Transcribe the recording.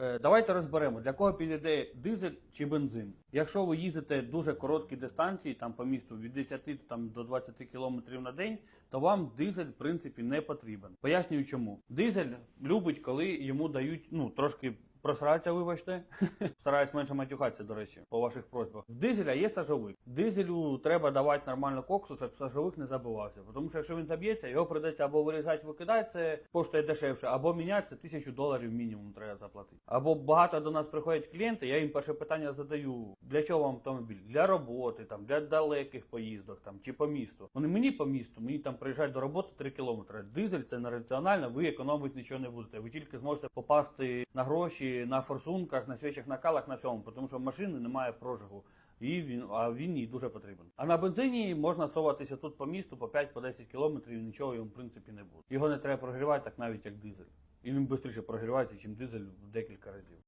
Е, Давайте розберемо, для кого підійде дизель чи бензин. Якщо ви їздите дуже короткі дистанції, там по місту від 10 там, до 20 км на день, то вам дизель в принципі не потрібен. Пояснюю чому. Дизель любить, коли йому дають ну трошки. Просратися, вибачте. Стараюсь менше матюхатися, до речі, по ваших просьбах. В дизеля є сажовик. Дизелю треба давати нормально коксу, щоб сажовик не забивався. Тому що якщо він заб'ється, його придеться або вирізати, викидати, це коштує дешевше, або міняти це тисячу доларів мінімум треба заплатити. Або багато до нас приходять клієнти, я їм перше питання задаю: для чого вам автомобіль? Для роботи, там, для далеких поїздок там, чи по місту. Вони мені по місту, мені там приїжджають до роботи 3 кілометри. Дизель це не раціонально, ви економити нічого не будете. Ви тільки зможете попасти на гроші на форсунках, на свічах накалах, на цьому, тому що машини немає прожигу. І він, а він їй дуже потрібен. А на бензині можна соватися тут по місту по 5-10 кілометрів, і нічого йому в принципі не буде. Його не треба прогрівати так навіть як дизель. І він швидше прогрівається, ніж дизель в декілька разів.